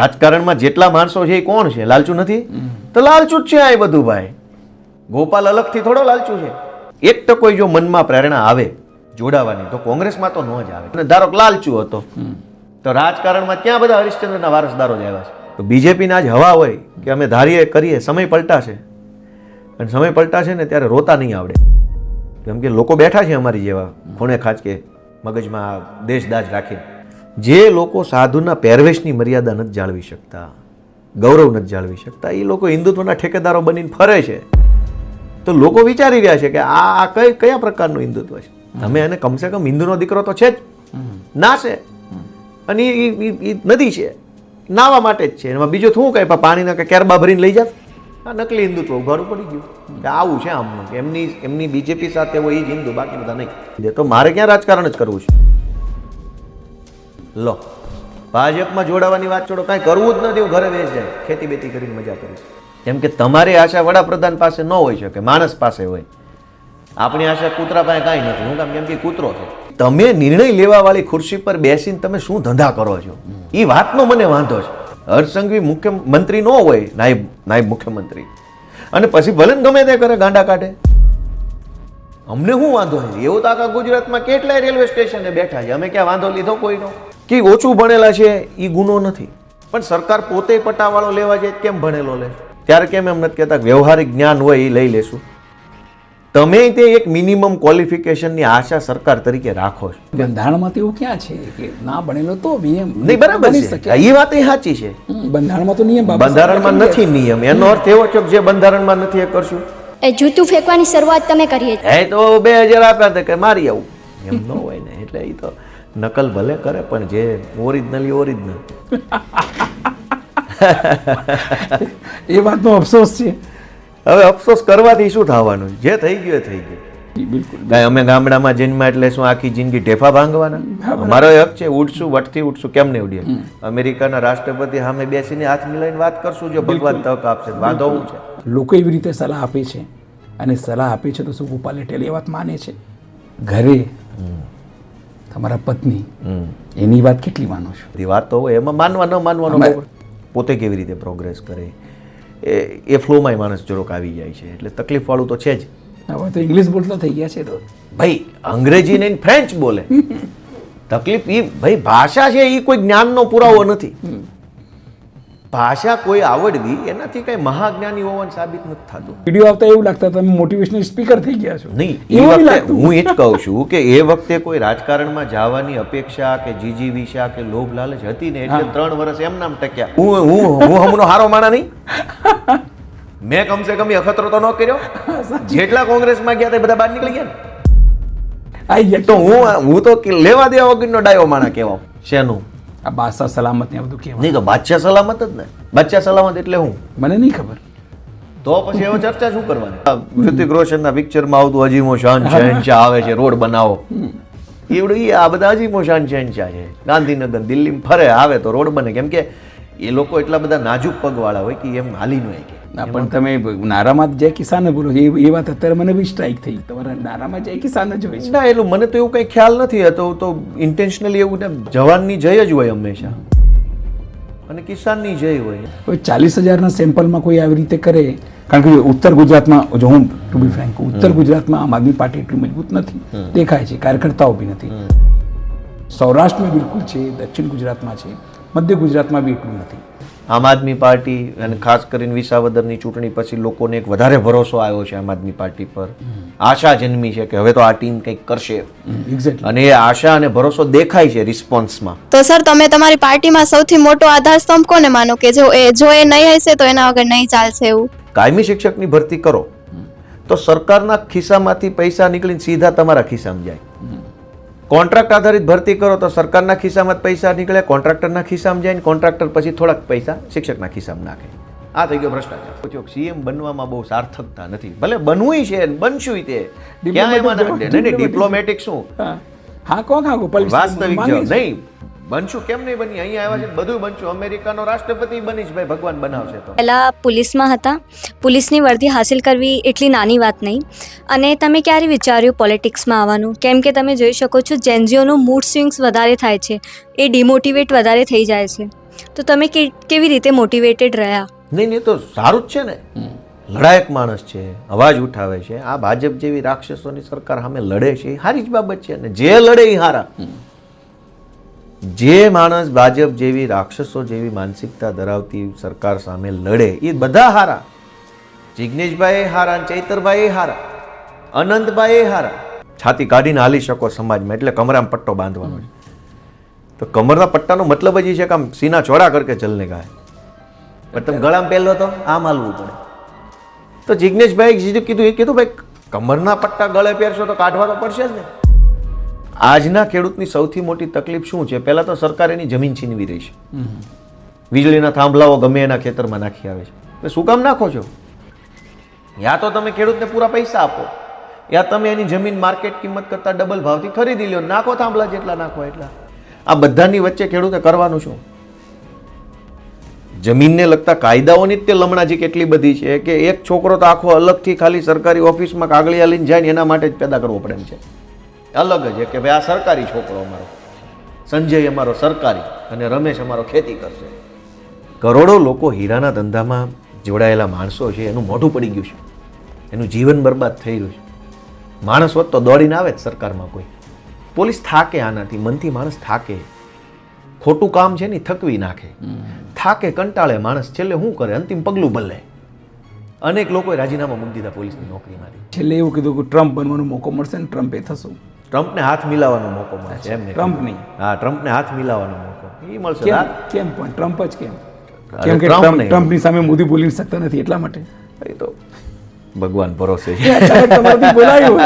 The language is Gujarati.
રાજકારણમાં જેટલા માણસો છે એ કોણ છે? લાલચુ નથી? તો લાલચુ જ છે આ બધું ભાઈ. ગોપાલ અલગથી થોડો લાલચુ છે. એક તો કોઈ જો મનમાં પ્રેરણા આવે જોડાવાની તો કોંગ્રેસમાં તો ન જ આવે. અને ધારો લાલચુ હતો તો રાજકારણમાં ક્યાં બધા હરિશ્ચંદ્રના વારસદારો જ આવ્યા છે? તો બીજેપીના આજ હવા હોય કે અમે ધારીએ કરીએ સમય પલટાશે અને સમય પલટાશે ને ત્યારે રોતા નહીં આવડે. કેમ કે લોકો બેઠા છે અમારી જેવા ખૂણે ખાંચકે મગજમાં દેશદાજ રાખીને જે લોકો સાધુના પહેરવેશની મર્યાદા નથી જાળવી શકતા ગૌરવ નથી જાળવી શકતા એ લોકો હિન્દુત્વના ઠેકેદારો બનીને ફરે છે. તો લોકો વિચારી રહ્યા છે કે આ કઈ કયા પ્રકારનું હિન્દુત્વ છે? તમે એને કમસે કમ હિન્દુનો દીકરો તો છે જ. ના છે. અને એ નદી છે. નાવા માટે જ છે. એમાં બીજું શું કહે પાણીના કે કેરબા ભરીને લઈ જાત? આ નકલી હિન્દુત્વ ઉઘાડું પડી ગયું. કે આવું છે આમનું એમની એમની બીજેપી સાથે હોય એ જ હિન્દુ બાકી બધા નહીં. તો મારે ક્યાં રાજકારણ જ કરવું છે? લો, ભાજપમાં જોડાવાની વાત છોડો, કાંઈ કરવું જ નથી હું ઘરે બેસી જાય. ખેતી બેતી કરીને મજા કરીશ કેમ કે તમારી આશા વડાપ્રધાન પાસે ન હોઈ શકે, માણસ પાસે હોય. આપણી આશા કૂતરા પાસે કાંઈ નથી. હું કામ કેમ કે કૂતરો છે. તમે નિર્ણય લેવાવાળી ખુરશી પર બેસીને તમે શું ધંધા કરો છો? એ વાતનો મને વાંધો છે. હર્ષસંઘવી મુખ્યમંત્રી ન હોય, નાયબ નાયબ મુખ્યમંત્રી. અને પછી ભલે ગમે તે કરે, ગાંડા કાઢે. અમને શું વાંધો છે? એવું તો આખા ગુજરાતમાં કેટલાય રેલવે સ્ટેશને બેઠા છે. અમે ક્યાં વાંધો લીધો કોઈનો? કે ઓછું ભણેલા છે એ ગુનો નથી. પણ સરકાર પોતે પટાવાળો લેવા જાય કેમ ભણેલો લે? ત્યારે કેમ એમ નથી કહેતા વ્યવહારિક જ્ઞાન હોય એ લઈ લેશું? તમે તે એક મિનિમમ ક્વોલિફિકેશનની આશા સરકાર તરીકે રાખો છો. બંધારણમાં તેવું ક્યાં છે કે ના બનેલો તો નિયમ નહીં બરાબર છે. એ વાત એ સાચી છે. બંધારણમાં તો નિયમ બંધારણમાં નથી નિયમ. એનો અર્થ એવો છે કે જે બંધારણમાં નથી એ કરશું. એ જૂતું ફેંકવાની શરૂઆત તમે કરી એ તો બે હજાર આપ્યા હતા કે મારી આવું. એમ ન હોય ને એટલે એ તો નકલ ભલે કરે પણ જે ઓરિજિનલી ઓરિજિનલ એ વાતનો અફસોસ છે. હવે અફસોસ કરવાથી શું થવાનું? જે થઈ ગયું એ થઈ ગયું. બિલકુલ અમે ગામડામાં જન્મ્યા એટલે શું આખી જિંદગી ઢેફા ભાંગવાના? મારો હક છે ઉડશું વટથી ઉડશું કેમ નહીં ઉડીએ? અમેરિકાના રાષ્ટ્રપતિ સામે બેસીને હાથ મિલાઈને વાત કરશું જો ભગવાન તક આપશે. વાંધો હું છે? લોકો એવી રીતે સલાહ આપે છે. અને સલાહ આપે છે તો શું ગોપાલ પટેલ એ વાત માને છે? ઘરે તમારા પત્ની. એની વાત કેટલી માનો છો? બધી વાત તો હોય એમાં માનવા ન માનવાનો પોતે કેવી રીતે પ્રોગ્રેસ કરે? એ એ ફ્લોમાં માણસ જરાક આવી જાય છે. એટલે તકલીફ વાળું તો છે જ. હવે તો ઇંગ્લિશ બોલતા થઈ ગયા છે તો. ભાઈ અંગ્રેજી ને ફ્રેન્ચ બોલે. તકલીફ એ ભાઈ ભાષા છે એ કોઈ જ્ઞાનનો પુરાવો નથી. ભાષા કોઈ આવડવી એનાથી કઈ મહાજ્ઞાની હોવાનું સાબિત નથી થતું. વીડિયો આવતા એવું લાગતા તમે મોટિવેશનલ સ્પીકર થઈ ગયા છો. નહીં એ વખતે હું એ જ કહું છું કે એ વખતે કોઈ રાજકારણમાં જવાની અપેક્ષા કે જીજીવિષા કે લોભ લાલચ હતી ને એટલે ત્રણ વર્ષ એમ નામ ટક્યા. હું હું હું હમનો હારો માણા નહીં. મેં કમસે કમ અખતરો તો ન કર્યો. જેટલા કોંગ્રેસમાં ગયા તે બધા બહાર નીકળી ગયા ને. તો હું હું તો લેવા દેવા વગરનો ડાયો માણા કહેવાય શેનું? આ બાદશાહ સલામત ને બધું કેવું નહીં તો બાદશાહ સલામત જ ને. બાદશાહ સલામત એટલે હું? મને નહીં ખબર. તો પછી હવે ચર્ચા શું કરવાની? ઋતિક રોશનના પિક્ચરમાં આવતું અજીમો શાન શહેનશાહ આવે છે રોડ બનાવો. એવડું એ આ બધા અજીમો શાન શહેનશાહ છે. ગાંધીનગર દિલ્હીમાં ફરે આવે તો રોડ બને. કેમ કે એ લોકો એટલા બધા નાજુક પગવાળા હોય કે એમ હાલી ન કે ના પણ તમે નારામાં જય કિસાન બોલો એ એ વાત અત્યારે મને બી સ્ટ્રાઇક થઈ. તમારા નારામાં જય કિસાન જ હોય છે. ના એટલું મને તો એવું કંઈ ખ્યાલ નથી. હતો તો ઇન્ટેન્શનલી એવું ને જવાનની જય જ હોય હંમેશા. અને કિસાનની જય હોય. હવે ચાલીસ હજારના સેમ્પલમાં કોઈ આવી રીતે કરે કારણ કે ઉત્તર ગુજરાતમાં જો હું ટુ બી ફ્રેન્ક ઉત્તર ગુજરાતમાં આમ આદમી પાર્ટી એટલી મજબૂત નથી. દેખાય છે કાર્યકર્તાઓ બી નથી. સૌરાષ્ટ્રમાં બિલકુલ છે દક્ષિણ ગુજરાતમાં છે મધ્ય ગુજરાતમાં બી એટલું નથી. આમ આદમી પાર્ટી અને ખાસ કરીને વિસાવદરની ચૂંટણી પછી લોકોને એક વધારે ભરોસો આવ્યો છે આમ આદમી પાર્ટી પર. આશા જન્મી છે કે હવે તો આ ટીમ કંઈક કરશે. અને એ આશા અને ભરોસો દેખાય છે રિસ્પોન્સમાં તો સર તમે તમારી પાર્ટીમાં સૌથી મોટો આધાર સ્તંભ કોને માનો કે જો એ જો એ નહીં હશે તો એના વગર નહીં ચાલશે એવું? કાયમી શિક્ષકની ભરતી કરો. તો સરકારના ખિસ્સામાંથી પૈસા નીકળીને સીધા તમારા ખિસ્સામાં જાય. કોન્ટ્રાક્ટ આધારિત ભરતી કરો તો સરકારના ખિસ્સામાં પૈસા નીકળે કોન્ટ્રાક્ટરના ખિસ્સામાં જાય ને કોન્ટ્રાક્ટર પછી થોડાક પૈસા શિક્ષકના ખિસ્સામાં નાખે. આ થઈ ગયો ભ્રષ્ટાચાર. સીએમ બનવામાં બહુ સાર્થકતા નથી. ભલે બનવું છે બનશું તે. ક્યાં એમાં ડિપ્લોમેટિક શું? હા. કોણ વાસ્તવિક. નહીં. બનશું? કેમ નહીં બની અહીંયા આવ્યા છે બધું બનશું. અમેરિકાનો રાષ્ટ્રપતિ બનીશ ભાઈ ભગવાન બનાવશે તો. પહેલાં પોલીસમાં હતા. પોલીસની વર્દી હાસિલ કરવી એટલી નાની વાત નહીં. અને તમે ક્યારે વિચાર્યું પોલિટિક્સમાં આવવાનું? કેમ કે તમે જોઈ શકો છો જેનજીઓનું મૂડ સ્વિંગ્સ વધારે થાય છે. એ ડિમોટિવેટ વધારે થઈ જાય છે. તો તમે કેવી રીતે મોટિવેટેડ રહ્યા? નહીં નહીં તો સારું જ છે ને. લડાયક માણસ છે અવાજ ઉઠાવે છે. આ ભાજપ જેવી રાક્ષસોની સરકાર સામે લડે છે એ સારી જ બાબત છે. અને જે લડે એ હારા. જે માણસ ભાજપ જેવી રાક્ષસો જેવી માનસિકતા ધરાવતી સરકાર સામે લડે, એ બધા હારા. જિજ્ઞેશભાઈ હારા ચૈતરભાઈ હારા. અનંતભાઈ હારા. છાતી કાઢીને હાલી શકો સમાજમાં, એટલે કમરામાં પટ્ટો બાંધવાનો છે. તો કમરના પટ્ટાનો મતલબ જ છે કે આમ સીના ચોડા કરકે ચલને ગાય. પણ તમે ગળામાં પહેલો તો આમ હાલવું પડે. તો જિજ્ઞેશભાઈ કીધું એ કીધું, ભાઈ, કમરના પટ્ટા ગળે પહેરશો તો કાઢવા તો પડશે જ ને. આજના ખેડૂતની સૌથી મોટી તકલીફ શું છે? પહેલાં તો સરકાર એની જમીન છીનવી રહી છે. વીજળીના થાંભલાઓ ગમે એના ખેતરમાં નાખી આવે છે. શું કામ નાખો છો? યા તો તમે ખેડૂતને પૂરા પૈસા આપો. યા તમે એની જમીન માર્કેટ કિંમત કરતાં ડબલ ભાવથી ખરીદી લ્યો. નાખો થાંભલા જેટલા નાખો એટલા. આ બધાની વચ્ચે ખેડૂતે કરવાનું શું? જમીનને લગતા કાયદાઓની જ તે લમણાજી કેટલી બધી છે કે એક છોકરો તો આખો અલગથી ખાલી સરકારી ઓફિસમાં કાગળિયા લઈને જાય ને એના માટે જ પેદા કરવો પડે છે. અલગ જ છે કે ભાઈ આ સરકારી છોકરો અમારો. સંજય અમારો સરકારી અને રમેશ અમારો ખેતી કરશે. કરોડો લોકો હીરાના ધંધામાં જોડાયેલા માણસો છે એનું મોઢું પડી ગયું છે. એનું જીવન બરબાદ થઈ ગયું છે. માણસ હોત તો દોડીને આવે જ સરકારમાં કોઈ. પોલીસ થાકે આનાથી મનથી માણસ થાકે. ખોટું કામ છે ને થકવી નાખે. થાકે કંટાળે માણસ છેલ્લે શું કરે? અંતિમ પગલું ભલે. અનેક લોકોએ રાજીનામા મૂકી દીધા પોલીસની નોકરીમાંથી. છેલ્લે એવું કીધું કે ટ્રમ્પ બનવાનો મોકો મળશે ને ટ્રમ્પ એ થશું. ટ્રમ્પને હાથ મિલાવવાનો મોકો મળશે એમને ટ્રમ્પ નહીં. હા ટ્રમ્પને હાથ મિલાવવાનો મોકો. એ મળશે. કેમ પણ? ટ્રમ્પ જ કેમ? કેમ કે. ટ્રમ્પની સામે મોદી બોલી શકતા નથી એટલા માટે. એ તો ભગવાન ભરોસે છે. બોલાયું